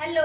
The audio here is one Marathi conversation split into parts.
हॅलो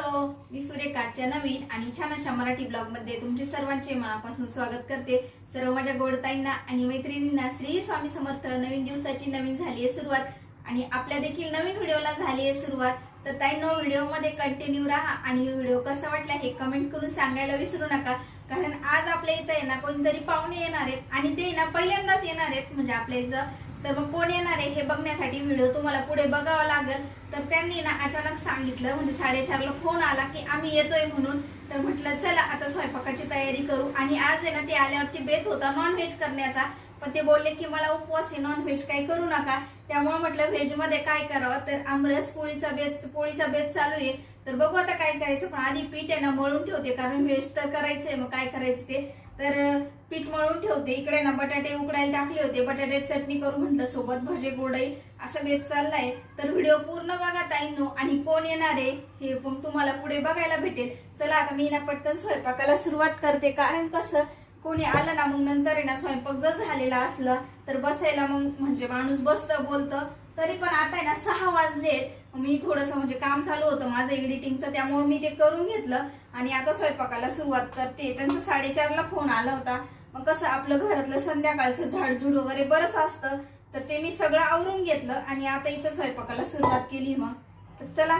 मी सुरेखाच्या नवीन आणि छान अशा मराठी ब्लॉगमध्ये तुमचे सर्वांचे मनापासून स्वागत करते. सर्व माझ्या गोडताईंना आणि मैत्रिणींना श्री स्वामी समर्थ नवीन दिवसाची नवीन झाली आहे सुरुवात आणि आपल्या देखील नवीन व्हिडिओला झाली आहे सुरुवात. तर ताईंनो व्हिडिओमध्ये कंटिन्यू राहा आणि व्हिडिओ कसा वाटला हे कमेंट करून सांगायला विसरू नका. कारण आज आपल्या इथं ना कोणतरी पाहुणे येणार आहेत आणि ते ना पहिल्यांदाच येणार आहेत. म्हणजे आपल्या इथं तर मग कोण येणार आहे हे बघण्यासाठी व्हिडिओ तुम्हाला पुढे बघावा लागेल. तर त्यांनी ना अचानक सांगितलं म्हणजे साडेचारला फोन आला की आम्ही येतोय म्हणून. तर म्हटलं चला आता स्वयंपाकाची तयारी करू. आणि आज आहे ना ते आल्यावरती बेत होता नॉनव्हेज करण्याचा. पण ते बोलले की मला उपवास आहे नॉनव्हेज काही करू नका. त्यामुळे म्हटलं व्हेजमध्ये काय करावं? तर आमरस पोळीचा बेत पोळीचा बेत चालू आहे. तर बघू आता काय करायचं. पण आधी पीठ आहे ना मळून ठेवते. कारण व्हेज तर करायचंय मग काय करायचं ते? तर पीठ मळून ठेवते. इकडे ना बटाटे उकडायला टाकले होते. बटाट्यात चटणी करू म्हटलं सोबत भजे गोडई असं बेत चाललाय. तर व्हिडिओ पूर्ण बघा ताईंनो. आणि कोण येणार आहे हे पण तुम्हाला पुढे बघायला भेटेल. चला आता मी ना पटकन स्वयंपाकाला सुरुवात करते. कारण कसं कोणी आलं ना मग नंतर आहे ना स्वयंपाक जर झालेला असलं तर बसायला मग म्हणजे माणूस बसतं बोलतं. तरी पण आता आहे ना सहा वाजलेत मी थोडंसं म्हणजे काम चालू होतं माझं एडिटिंगचं त्यामुळे मी ते करून घेतलं. आणि आता स्वयंपाकाला सुरुवात करते. त्यांचा साडेचारला फोन आला होता. मग कसं आपलं घरातलं संध्याकाळचं झाडझूड वगैरे बरंच असतं. तर ते मी सगळं आवरून घेतलं आणि आता इथं स्वयंपाकाला सुरुवात केली मग. तर चला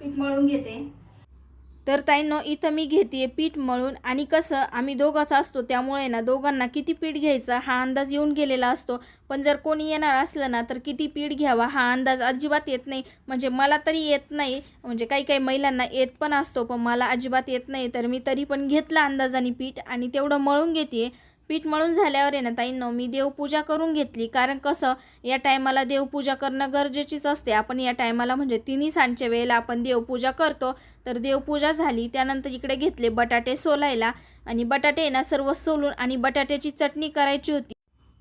पीठ मळून घेते. तर ताईंनो इथं मी घेते पीठ मळून आणि कसं आम्ही दोघंच असतो त्यामुळे ना दोघांना किती पीठ घ्यायचा हा अंदाज येऊन गेलेला असतो. पण जर कोणी येणार असलं ना तर किती पीठ घ्यावा हा अंदाज अजिबात येत नाही. म्हणजे मला तरी येत नाही म्हणजे काही काही महिलांना येत पण असतो पण मला अजिबात येत नाही. तर मी तरी पण घेतलं अंदाजाने पीठ आणि तेवढं मळून घेते पीठ मळून झाल्यावर आहे ना ताईंनो मी देवपूजा करून घेतली. कारण कसं या टायमाला देवपूजा करणं गरजेचीच असते. आपण या टायमाला म्हणजे तिन्ही सांजच्या वेळेला आपण देवपूजा करतो. तर देवपूजा झाली त्यानंतर इकडे घेतले बटाटे सोलायला. आणि बटाटे ना सर्व सोलून आणि बटाट्याची चटणी करायची होती.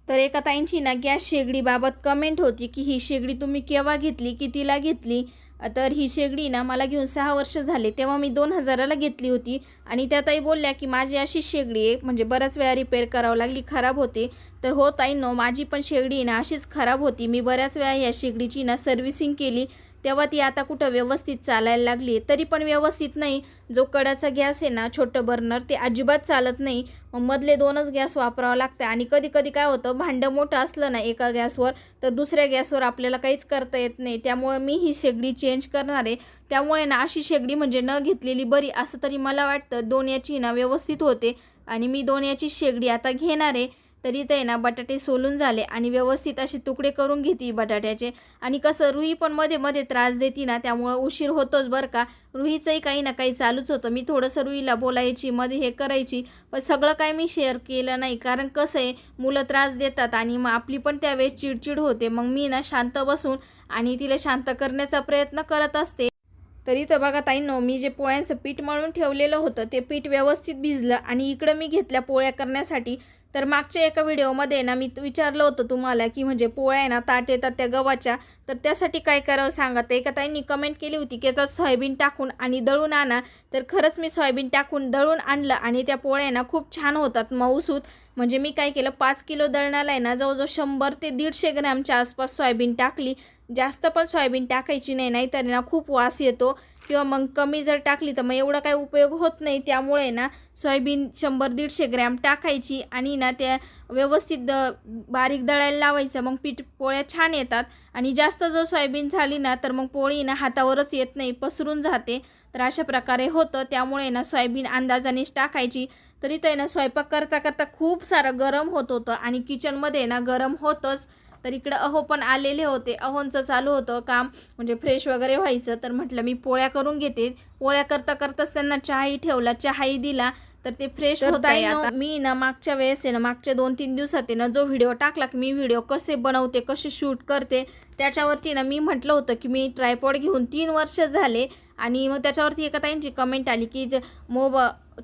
तर एका ताईंची ना गॅस शेगडीबाबत कमेंट होती की ही शेगडी तुम्ही केव्हा घेतली कितीला घेतली? तर ही शेगडी ना मला घेऊन सहा वर्ष झाले. तेव्हा मी दोन हजाराला घेतली होती. आणि त्या ताई बोलल्या की माझी अशी शेगडी आहे म्हणजे बऱ्याच वेळा रिपेअर करावं लागली खराब होते. तर हो ताई नो माझी पण शेगडी ना अशीच खराब होती. मी बऱ्याच वेळा या शेगडीची ना सर्व्हिसिंग केली. तेव्हा ती आता कुठं व्यवस्थित चालायला लागली तरी पण व्यवस्थित नाही. जो कडाचा गॅस आहे ना छोटं बर्नर ते अजिबात चालत नाही. मग मधले दोनच गॅस वापरावं लागतं. आणि कधी कधी काय होतं भांडं मोठं असलं ना एका गॅसवर तर दुसऱ्या गॅसवर आपल्याला काहीच करता येत नाही. त्यामुळे मी ही शेगडी चेंज करणार आहे. त्यामुळे ना अशी शेगडी म्हणजे न घेतलेली बरी असं तरी मला वाटतं. दोन याची ना व्यवस्थित होते. आणि मी दोन याची शेगडी आता घेणार आहे. तरी ते ना बटाटे सोलून झाले आणि व्यवस्थित असे तुकडे करून घेते बटाट्याचे. आणि कसं रुई पण मध्ये मध्ये त्रास देते ना त्यामुळं उशीर होतोच बरं का. रुईचंही काही ना काही चालूच होतं. मी थोडंसं रुईला बोलायची मध्ये हे करायची पण सगळं काय मी शेअर केलं नाही. कारण कसं आहे मुलं त्रास देतात आणि मग आपली पण त्यावेळेस चिडचिड होते. मग मी ना शांत बसून आणि तिला शांत करण्याचा प्रयत्न करत असते. तरी तर बघा ताईंनो मी जे पोळ्यांचं पीठ मळून ठेवलेलं होतं ते पीठ व्यवस्थित भिजलं आणि इकडं मी घेतल्या पोळ्या करण्यासाठी तर मागच्या एका व्हिडिओमध्ये ना मी विचारलं होतं तुम्हाला की म्हणजे पोळ्या ना ताट येतात त्या गव्हाच्या. तर त्यासाठी काय करावं सांगा? तर एका ताईंनी कमेंट केली होती की त्यात सोयाबीन टाकून आणि दळून आणा. तर खरंच मी सोयाबीन टाकून दळून आणलं आणि त्या पोळ्या ना खूप छान होतात. मऊसूत म्हणजे मी काय केलं पाच किलो दळणाला आहे ना जवळजवळ शंभर ते दीडशे ग्रॅमच्या आसपास सोयाबीन टाकली. जास्त पण सोयाबीन टाकायची नाही नाहीतर ना खूप वास येतो. किंवा मग कमी जर टाकली तर मग एवढा काही उपयोग होत नाही. त्यामुळे ना सोयाबीन शंभर दीडशे ग्रॅम टाकायची आणि ना त्या व्यवस्थित द बारीक दळायला लावायचं. मग पीठ पोळ्या छान येतात. आणि जास्त जर सोयाबीन झाली ना तर मग पोळी ना हातावरच येत नाही पसरून जाते. तर अशा प्रकारे होतं. त्यामुळे ना सोयाबीन अंदाजानेच टाकायची. तरी ते ना स्वयंपाक करता करता खूप सारं गरम होत होतं. आणि किचनमध्ये ना गरम होतंच. तर इकडं अहो पण आलेले होते. अहोंचं चालू होतं काम. म्हणजे फ्रेश वगैरे व्हायचं. तर म्हटलं मी पोळ्या करून घेते. पोळ्या करता करताच त्यांना चहाही ठेवला. चहाही दिला. तर ते फ्रेश होत आहे मी ना मागच्या वेळेस आहे ना मागच्या दोन तीन दिवसात आहे ना जो व्हिडिओ टाकला की मी व्हिडिओ कसे बनवते कसे शूट करते त्याच्यावरती ना मी म्हटलं होतं की मी ट्रायपॉड घेऊन तीन वर्ष झाले. आणि मग त्याच्यावरती एका ताईंची कमेंट आली की मोब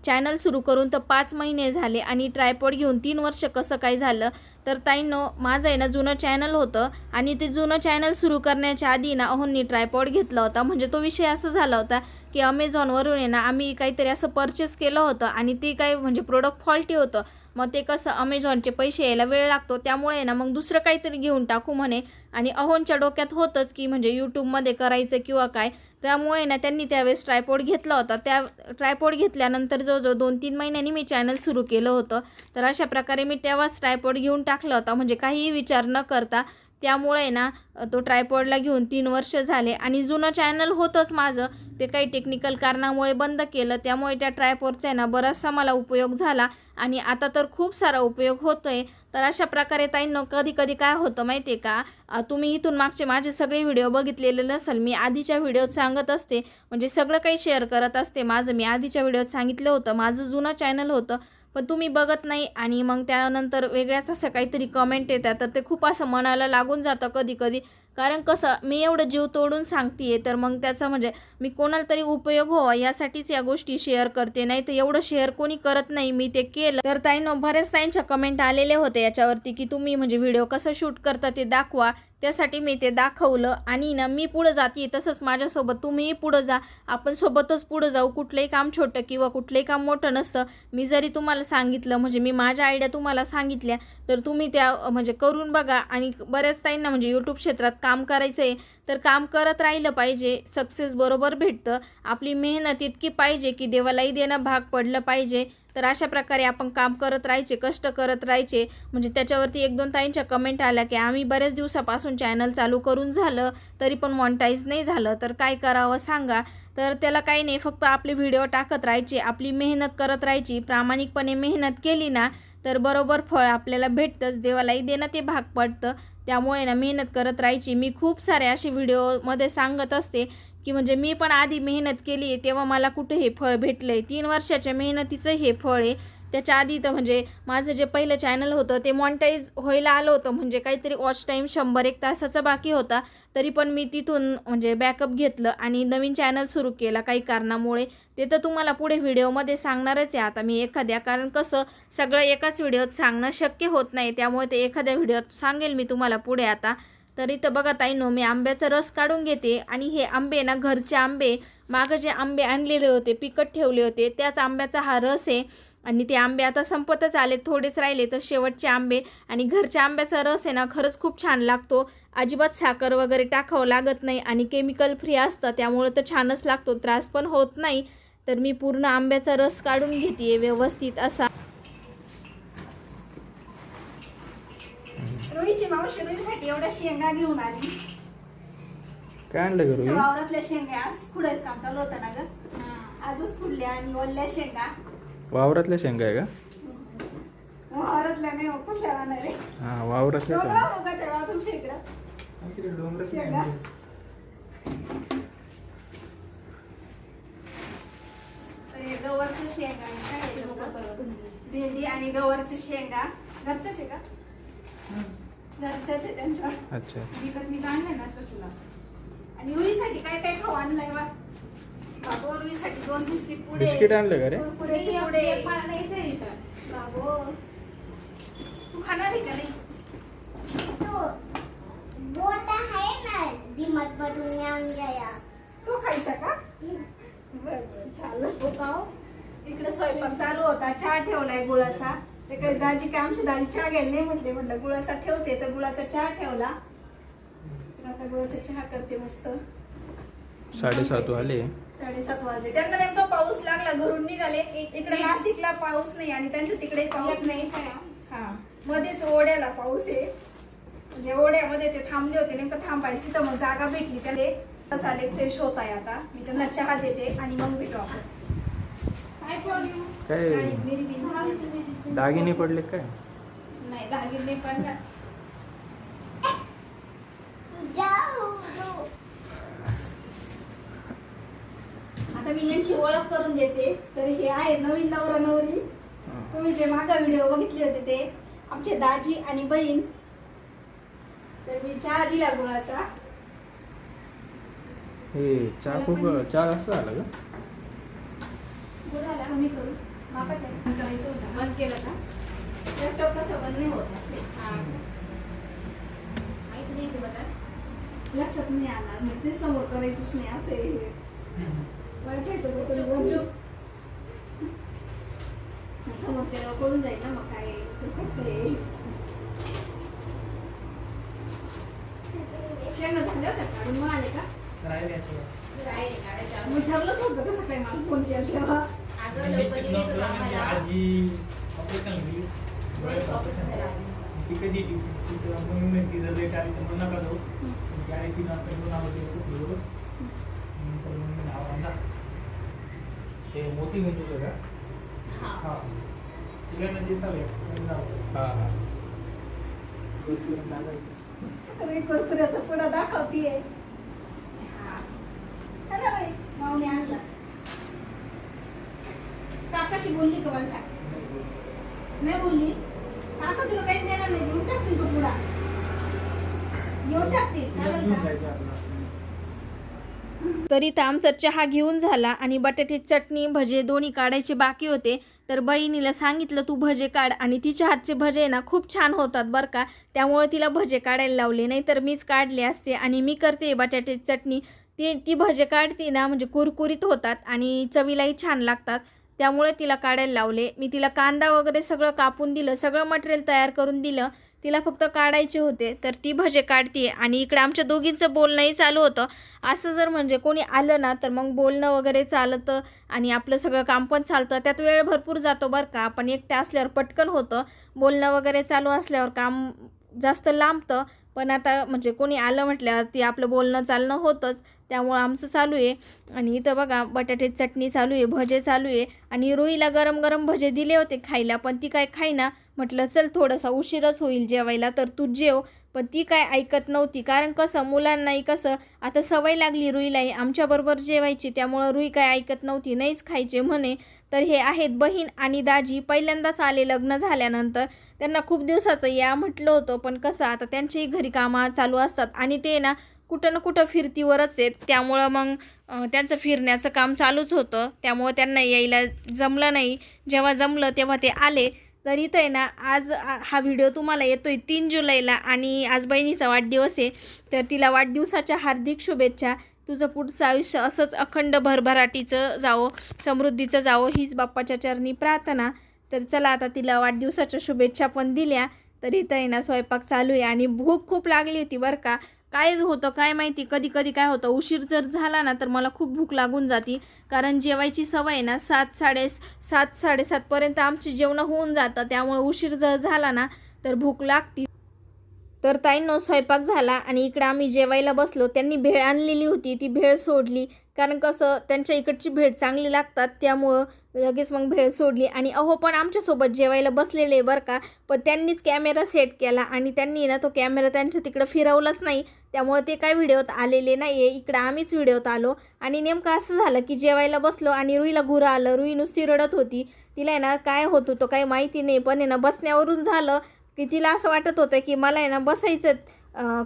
चॅनल सुरू करून तर पाच महिने झाले आणि ट्रायपॉड घेऊन तीन वर्ष कसं काय झालं? तर ताईंनो माझं आहे ना जुनं चॅनल होतं आणि ते जुनं चॅनल सुरू करण्याच्या आधी ना अहोंनी ट्रायपॉड घेतला होता. म्हणजे तो विषय असा झाला होता की अमेझॉनवरून आहे ना आम्ही काहीतरी असं परचेस केलं होतं आणि ते काय म्हणजे प्रोडक्ट फॉल्टी होतं. मग ते कसं अमेझॉनचे पैसे यायला वेळ लागतो त्यामुळे ना मग दुसरं काहीतरी घेऊन टाकू म्हणे. आणि अहोनच्या डोक्यात होतंच की म्हणजे यूट्यूबमध्ये करायचं किंवा काय. त्यामुळे ना त्यांनी त्यावेळेस ट्रायपॉड घेतला होता. त्या ट्रायपॉड घेतल्यानंतर जवळजवळ दोन तीन महिन्यांनी मी चॅनल सुरू केलं होतं. तर अशा प्रकारे मी तेव्हाच ट्रायपॉड घेऊन टाकला होता. म्हणजे काहीही विचार न करता त्यामुळे ना तो ट्रायपॉडला घेऊन तीन वर्ष झाले आणि जुनं चॅनल होतंच माझं. ते काही टेक्निकल कारणामुळे बंद केलं. त्यामुळे त्या ट्रायपॉडचा आहे ना बराचसा मला उपयोग झाला आणि आता तर खूप सारा उपयोग होतो आहे तर अशा प्रकारे ताईंनो कधी कधी काय होतं माहिती आहे का तुम्ही इथून मागचे माझे सगळे व्हिडिओ बघितलेले नसेल मी आधीच्या व्हिडिओत सांगत असते. म्हणजे सगळं काही शेअर करत असते. माझं मी आधीच्या व्हिडिओत सांगितलं होतं. माझं जुनं चॅनल होतं. पण तुम्ही बघत नाही आणि मग त्यानंतर वेगळ्याच असं काहीतरी कमेंट येतात. तर ते खूप असं मनाला लागून जातं कधी कधी कारण कसं मी एवढं जीव तोडून सांगते तर मग त्याचा म्हणजे मी कोणाला तरी उपयोग व्हावा यासाठीच या गोष्टी शेअर करते. नाही तर एवढं शेअर कोणी करत नाही मी ते केलं. तर ताईनं बऱ्याच ताईंच्या कमेंट आलेले होते याच्यावरती की तुम्ही म्हणजे व्हिडिओ कसं शूट करता ते दाखवा. त्यासाठी मी ते दाखवलं आणि ना मी पुढं जाते तसंच माझ्यासोबत. तुम्हीही पुढं जा. आपण सोबतच पुढं जाऊ. कुठलंही काम छोटं किंवा कुठलंही काम मोठं नसतं. मी जरी तुम्हाला सांगितलं म्हणजे मी माझ्या आयडिया तुम्हाला सांगितल्या तर तुम्ही त्या म्हणजे करून बघा. आणि बऱ्याच ताईंना म्हणजे यूट्यूब क्षेत्रात काम करायचं आहे तर काम करत राहिलं पाहिजे. सक्सेस बरोबर भेटतं. आपली मेहनत इतकी पाहिजे की देवालाही देणं भाग पडलं पाहिजे. तर अशा प्रकारे आपण काम करत राहायचे कष्ट करत राहायचे. म्हणजे त्याच्यावरती एक दोन ताईंच्या कमेंट आल्या की आम्ही बऱ्याच दिवसापासून चॅनल चालू करून झालं तरी पण मॉनिटाईज नाही झालं. तर काय करावं सांगा? तर त्याला काही नाही फक्त आपले व्हिडिओ टाकत राहायचे आपली मेहनत करत राहायची. प्रामाणिकपणे मेहनत केली ना तर बरोबर फळ आपल्याला भेटतंच. देवालाही देणं ते भाग पडतं. त्यामुळे ना मेहनत करत राहायची. मी खूप सारे असे व्हिडिओमध्ये सांगत असते. की म्हणजे मी पण आधी मेहनत केली आहे तेव्हा मला कुठं हे फळ भेटलं आहे तीन वर्षाच्या मेहनतीचं हे फळ आहे. त्याच्या आधी तर म्हणजे माझं जे पहिलं चॅनल होतं ते मॉनिटाईज व्हायला आलं होतं. म्हणजे काहीतरी वॉच टाईम शंभर एक तासाचा बाकी होता. तरी पण मी तिथून म्हणजे बॅकअप घेतलं आणि नवीन चॅनल सुरू केला काही कारणामुळे. ते तर तुम्हाला पुढे व्हिडिओमध्ये सांगणारच आहे. आता मी एखाद्या कारण कसं सगळं एकाच व्हिडिओत सांगणं शक्य होत नाही. त्यामुळे ते एखाद्या व्हिडिओत सांगेल मी तुम्हाला पुढे आता. तर इथं बघा ताईनो मी आंब्याचा रस काढून घेते आणि हे आंबे ना घरचे आंबे मागं जे आंबे आणलेले होते पिकट ठेवले होते त्याच आंब्याचा हा रस आहे. आणि ते आंबे आता संपतच आले थोडेच राहिले तर शेवटचे आंबे. आणि घरच्या आंब्याचा रस आहे ना खरंच खूप छान लागतो. अजिबात साखर वगैरे टाकावं लागत नाही आणि केमिकल फ्री असतं त्यामुळं तर छानच लागतो त्रास पण होत नाही. तर मी पूर्ण आंब्याचा रस काढून घेते व्यवस्थित असा. रोहीसाठी एवढ्या शेंगा घेऊन आली. काय आणलं करू वावरातल्या शेंगा आज खुडायचं काम चालू होतं ना ग? आजच खुडल्या आणि ओल्या शेंगा. वावरातल्या शेंगा आहे का? वावरातल्या नाही हो, कुठल्या राहणार आहे हा वावरातल्या शेंगा. उभा ठेवा तुमच्या इकडं. शेंगा. तर हे गवारच्या शेंगा आणि काय आहे याच्यावर? भेंडी आणि गवारच्या शेंगा. घरच्या शेंगा आहे त्यांच्या. अच्छा. विकत मी आणले ना तर तुला. आणि रुईसाठी काय काय खाऊ आणलंय वा बाबो रुईसाठी दोन बिस्किट पुडे. बिस्किट आणलं का रे? कुरकुऱ्याचे पुडे. बाबो तू खाणार आहे का नाही तो खायचा का? बरं बरं चालेल हो? इकडे स्वयंपाक चालू होता. चहा ठेवलाय गुळाचा. ते काही दाजी काय आमची दाजी चहा घ्यायला नाही म्हटले म्हटलं गुळाचा ठेवते तर गुळाचा चहा ठेवला. तर आता गुळाचा चहा करते मस्त. साडेसात वाले साडेसात वाजले. त्यांना नेमका पाऊस लागला घरून निघाले. इकडे नाशिकला पाऊस नाही आणि त्यांच्या तिकडे पाऊस नाही. हा. मध्येच ओढ्याला पाऊस आहे. म्हणजे ओढ्यामध्ये ते थांबले होते नेमकं थांबायला तिथं मग जागा भेटली. त्याले चाले फ्रेश होत आहे आता. मी त्यांना चहा देते आणि मग भेटू आपण. काय दागिने पडले काय? नाही दागिने जाऊ आता मी यांची ओळख करून देते. तर हे आहे नवीन नवरा नवरी. तुम्ही जे मागा व्हिडिओ बघितले होते ते आमचे दाजी आणि बहीण. तर मी चहा दिला गुळाचा. हे चहा खूप चहा असं झाला का? कमी करू. ते बंद करायचं होतं. बंद केलं का? लॅपटॉप कसं बंद नाही होत असे. माहिती नाही लक्षात नाही आणार मग ते समोर करायचंच नाही असे. वायफायचं समोर केलं कळून जाईल ना मग काय शेंगा झाल्या होत्या काढून मग आले का? राहिले. राहिले काढायच्या मग ठरलंच होतं कसं काय मला फोन केला तेव्हा. म्हणजे झालं. ती कधी येते? तिथं मग मी म्हणते, जर लेट आली तर मग नका जाऊ. ती आली तीन वाजता घेऊन आलो तिला खूप वेळ. नंतर मग मी नाव आणला. ते मोती गुंतवलं का हा. तिला ना दिसावे हा हा अरे कुरकुऱ्याचा पुडा दाखवतीये हा. माऊली आणला काकाशी बोलली का मला नाही बोलली. काका तुला काही देणार नाही. घेऊन टाकतील तो पुढा. येऊन टाकतील चालेल का? तर इथं आमचा चहा घेऊन झाला आणि बटाटे चटणी भजे दोन्ही काढायचे बाकी होते. तर बहिणीला सांगितलं तू भजे काढ. आणि तिच्या हातचे भजे ना खूप छान होतात बरं का. त्यामुळे तिला भजे काढायला लावले. नाही तर मीच काढले असते आणि मी करते बटाट्याची चटणी. ती ती भजे काढते ना म्हणजे कुरकुरीत होतात आणि चवीलाही छान लागतात. त्यामुळे तिला काढायला लावले. मी तिला कांदा वगैरे सगळं कापून दिलं सगळं मटेरियल तयार करून दिलं. तिला फक्त काढायचे होते तर ती भजे काढते आणि इकडे आमच्या दोघींचं बोलणंही चालू होतं. असं जर म्हणजे कोणी आलं ना तर मग बोलणं वगैरे चालतं आणि आपलं सगळं काम पण चालतं. त्यात वेळ भरपूर जातो बरं का. आपण एकट्या असल्यावर पटकन होतं. बोलणं वगैरे चालू असल्यावर काम जास्त लांबतं. पण आता म्हणजे कोणी आलं म्हटल्यावर ती आपलं बोलणं चालणं होतंच. त्यामुळं आमचं चालू आहे. आणि इथं बघा बटाटे चटणी चालू आहे भजे चालू आहे. आणि रुईला गरम गरम भजे दिले होते खायला पण ती काय खायना म्हटलं चल थोडासा उशीरच होईल जेवायला तर तू जेव. पण ती काय ऐकत नव्हती कारण कसं मुलांनाही कसं आता सवय लागली रुईलाही. आमच्याबरोबर जेवायची त्यामुळं रुई काय ऐकत नव्हती नाहीच खायचे म्हणे. तर हे आहेत बहीण आणि दाजी. पहिल्यांदाच आले लग्न झाल्यानंतर. त्यांना खूप दिवसाचं या म्हटलं होतं पण कसं आता त्यांचीही घरी कामं चालू असतात. आणि ते ना कुठं ना कुठं फिरतीवरच आहेत. त्यामुळं मग त्यांचं फिरण्याचं काम चालूच होतं. त्यामुळं त्यांना यायला जमलं नाही. जेव्हा जमलं तेव्हा ते आले. तर इथं आहे ना आज हा व्हिडिओ तुम्हाला येतो आहे तीन जुलैला आणि आज बहिणीचा वाढदिवस आहे. तर तिला वाढदिवसाच्या हार्दिक शुभेच्छा. तुझं पुढचं आयुष्य असंच अखंड भरभराटीचं जावं समृद्धीचं जावं हीच बाप्पाच्या चरणी प्रार्थना. तर चला आता तिला वाढदिवसाच्या शुभेच्छा पण दिल्या. तर इथं आहे ना स्वयंपाक चालू आहे आणि भूक खूप लागली होती बरं का. काय होतं काय माहिती कधी कधी काय होतं उशीर जर झाला ना तर मला खूप भूक लागून जाती. कारण जेवायची सवय आहे ना सात साडे सात साडेसातपर्यंत आमची जेवणं होऊन जातं. त्यामुळे उशीर जर झाला ना तर भूक लागती. तर ताईंनो स्वयंपाक झाला आणि इकडे आम्ही जेवायला बसलो. त्यांनी भेळ आणलेली होती. ती भेळ सोडली. कारण कसं त्यांच्या इकडची भेळ चांगली लागतात त्यामुळं लगेच मग भेळ सोडली. आणि अहो पण आमच्यासोबत जेवायला बसलेले बरं का पण त्यांनीच कॅमेरा सेट केला आणि त्यांनी ना तो कॅमेरा त्यांच्या तिकडं फिरवलाच नाही. त्यामुळे ते काय व्हिडिओत आलेले नाही आहे इकडं आम्हीच व्हिडिओत आलो. आणि नेमकं असं झालं की जेवायला बसलो आणि रुईला घुरं आलं रुई नुसती रडत होती. तिला आहे ना काय होत होतं काही माहिती नाही पण आहे ना बसण्यावरून झालं की तिला असं वाटत होतं की मला आहे ना बसायचं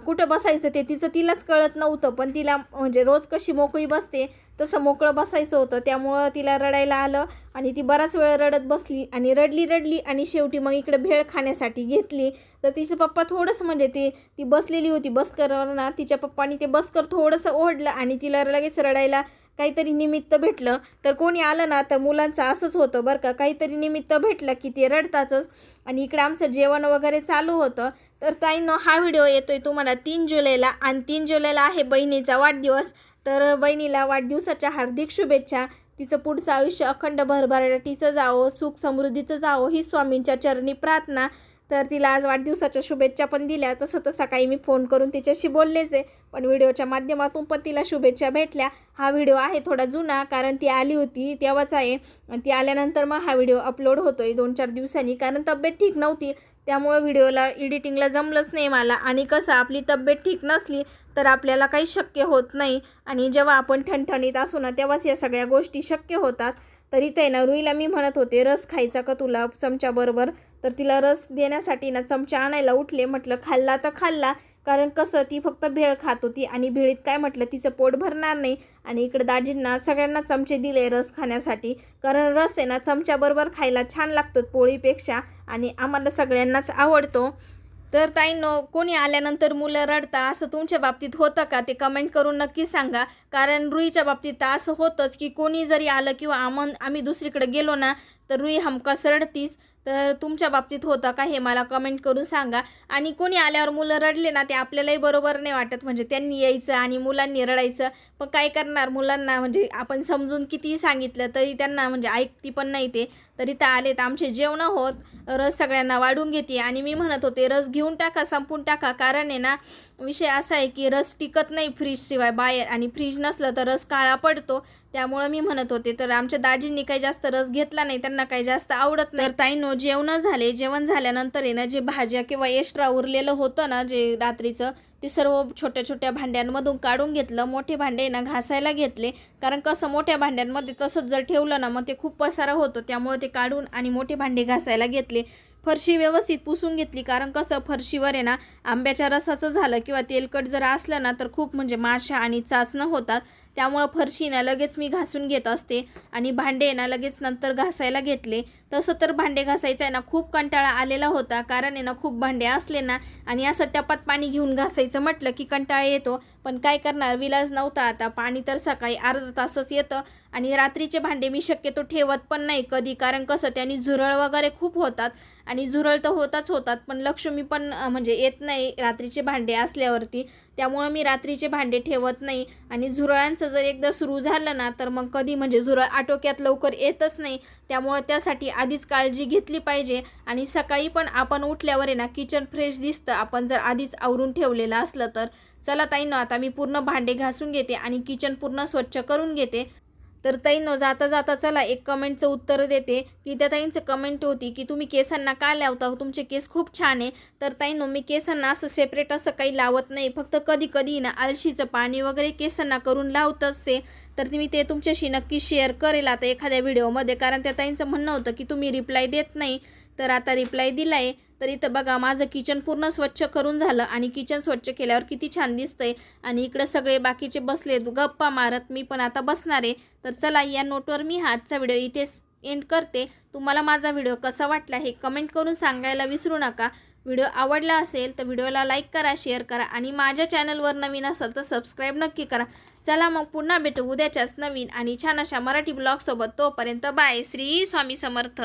कुठं बसायचं ते तिचं तिलाच कळत नव्हतं पण तिला म्हणजे रोज कशी मोकळी बसते तसं मोकळं बसायचं होतं. त्यामुळं तिला रडायला आलं आणि ती बराच वेळ रडत बसली आणि रडली रडली आणि शेवटी मग इकडे भेळ खाण्यासाठी घेतली. तर तिचं पप्पा थोडंसं म्हणजे ते ती बसलेली होती बसकरवर ना तिच्या पप्पानी ते बसकर थोडंसं ओढलं आणि तिला लगेच रडायला काहीतरी निमित्त भेटलं. तर कोणी आलं ना तर मुलांचं असंच होतं बरं का. काहीतरी निमित्त भेटलं की ते रडतातच. आणि इकडे आमचं जेवण वगैरे चालू होतं. तर ताईनं हा व्हिडिओ येतोय तुम्हाला तीन जुलैला. आणि तीन जुलैला आहे बहिणीचा वाढदिवस. तर बहिणीला वाढदिवसाच्या हार्दिक शुभेच्छा. तिचं पुढचं आयुष्य अखंड भरभराटीचं जावं सुख समृद्धीचं जावं. ही स्वामींच्या चरणी प्रार्थना. तर तिला आज वाढदिवसाच्या शुभेच्छा पण दिल्या. तसं तर सकाळी मी फोन करून तिच्याशी बोललेच आहे. पण व्हिडिओच्या माध्यमातून पण तिला शुभेच्छा भेटल्या. हा व्हिडिओ आहे थोडा जुना कारण ती आली होती तेव्हाच आहे. आणि ती आल्यानंतर मग हा व्हिडिओ अपलोड होतो आहे दोन चार दिवसांनी कारण तब्येत ठीक नव्हती. त्यामुळे व्हिडिओला एडिटिंगला जमलंच नाही मला. आणि कसं आपली तब्येत ठीक नसली तर आपल्याला काही शक्य होत नाही. आणि जेव्हा आपण ठणठणीत असू ना तेव्हाच या सगळ्या गोष्टी शक्य होतात. तरी ते ना रुईला मी म्हणत होते रस खायचा का तुला चमच्याबरोबर? तर तिला रस देण्यासाठी ना चमचा आणायला उठले म्हटलं खाल्ला तर खाल्ला कारण कसं ती फक्त भेळ खात होती आणि भेळीत काय म्हटलं तिचं पोट भरणार नाही. आणि इकडं दाजींना सगळ्यांना चमचे दिले रस खाण्यासाठी कारण रस आहे ना चमच्याबरोबर खायला छान लागतो पोळीपेक्षा आणि आम्हाला सगळ्यांनाच आवडतो. तर ताईंनो कोणी आल्यानंतर मुलं रडता असं तुमच्या बाबतीत होतं का? ते कमेंट करून नक्की सांगा. कारण रुईच्या बाबतीत तर असं होतंच की कोणी जरी आलं किंवा आमन आम्ही दुसरीकडे गेलो ना तर रुई हमखास रडतीच. तर तुमच्या बाबतीत होतं का हे मला कमेंट करून सांगा. आणि कोणी आल्यावर मुलं रडले ना ते आपल्यालाही बरोबर नाही वाटत. म्हणजे त्यांनी यायचं आणि मुलांनी रडायचं. पण काय करणार मुलांना? म्हणजे आपण समजून कितीही सांगितलं तरी त्यांना म्हणजे ऐकती पण नाही ते. तर आले तर आमचे जेवणं होत रस सगळ्यांना वाढून घेते. आणि मी म्हणत होते रस घेऊन टाका संपून टाका. कारण आहे ना विषय असा आहे की रस टिकत नाही फ्रीजशिवाय बाहेर. आणि फ्रीज नसलं तर रस काळा पडतो. त्यामुळं मी म्हणत होते तर आमच्या दाजींनी काही जास्त रस घेतला नाही. त्यांना काही जास्त आवडत नाही. तर ताईनो जेवणं झाले. जेवण झाल्यानंतर आहे ना जे भाज्या किंवा एक्स्ट्रा उरलेलं होतं ना जे रात्रीचं ते सर्व छोट्या छोट्या भांड्यांमधून काढून घेतलं मोठे भांडे ना घासायला घेतले. कारण कसं मोठ्या भांड्यांमध्ये तसंच जर ठेवलं ना मग ते खूप पसारा होतो. त्यामुळे ते काढून आणि मोठे भांडे घासायला घेतले. फरशी व्यवस्थित पुसून घेतली. कारण कसं फरशीवर आहे ना आंब्याच्या रसाचं झालं किंवा तेलकट जर असलं ना तर खूप म्हणजे माशा आणि चाचणं होतात. त्यामुळं फरशी ना लगेच मी घासून घेत असते आणि भांडे ना लगेच नंतर घासायला घेतले. तसं तर भांडे घासायचं आहे ना खूप कंटाळा आलेला होता. कारण आहे ना खूप भांडे असले ना आणि असं टपात पाणी घेऊन घासायचं म्हटलं की कंटाळा येतो. पण काय करणार विलाज नव्हता आता. पाणी तर सकाळी अर्धा तासच येतं आणि रात्रीचे भांडे मी शक्यतो ठेवत पण नाही कधी. कारण कसं त्यांनी झुरळ वगैरे खूप होतात. आणि झुरळ तर होताच होतात पण लक्ष्मी पण म्हणजे येत नाही रात्रीचे भांडे असल्यावरती. त्यामुळं मी रात्रीचे भांडे ठेवत नाही आणि झुरळांचं जर एकदा सुरू झालं ना तर मग कधी म्हणजे झुरळ आटोक्यात लवकर येतच नाही. त्यामुळं त्यासाठी आधीच काळजी घेतली पाहिजे आणि सकाळी पण आपण उठल्यावर आहे ना किचन फ्रेश दिसतं. आपण जर आधीच आवरून ठेवलेलं असलं तर. चला ताईनं आता मी पूर्ण भांडे घासून घेते आणि किचन पूर्ण स्वच्छ करून घेते. तर ताईंनो जाता जाता चला एक कमेंटचं उत्तर देते. की त्या ताईंचं कमेंट होती की तुम्ही केसांना का लावता हो? तुमचे केस खूप छान आहे. तर ताईंनो मी केसांना असं सेपरेट असं काही लावत नाही. फक्त कधी कधी ना आळशीचं पाणी वगैरे केसांना करून लावत असते. तर मी ते तुमच्याशी नक्की शेअर करेल आता एखाद्या व्हिडिओमध्ये कारण त्या ताईंचं म्हणणं होतं की तुम्ही रिप्लाय देत नाही. तर आता रिप्लाय दिला आहे तर इथं बघा माझं किचन पूर्ण स्वच्छ करून झालं आणि किचन स्वच्छ केल्यावर किती छान दिसतंय. आणि इकडं सगळे बाकीचे बसले गप्पा मारत मी पण आता बसणार आहे. तर चला या नोटवर मी हा आजचा व्हिडिओ इथेच एंड करते. तुम्हाला माझा व्हिडिओ कसा वाटला हे कमेंट करून सांगायला विसरू नका. व्हिडिओ आवडला असेल तर व्हिडिओला लाईक करा शेअर करा आणि माझ्या चॅनलवर नवीन असाल तर सबस्क्राईब नक्की करा. चला मग पुन्हा भेटू उद्याच्याच नवीन आणि छान अशा मराठी ब्लॉगसोबत तोपर्यंत बाय. श्री स्वामी समर्थ.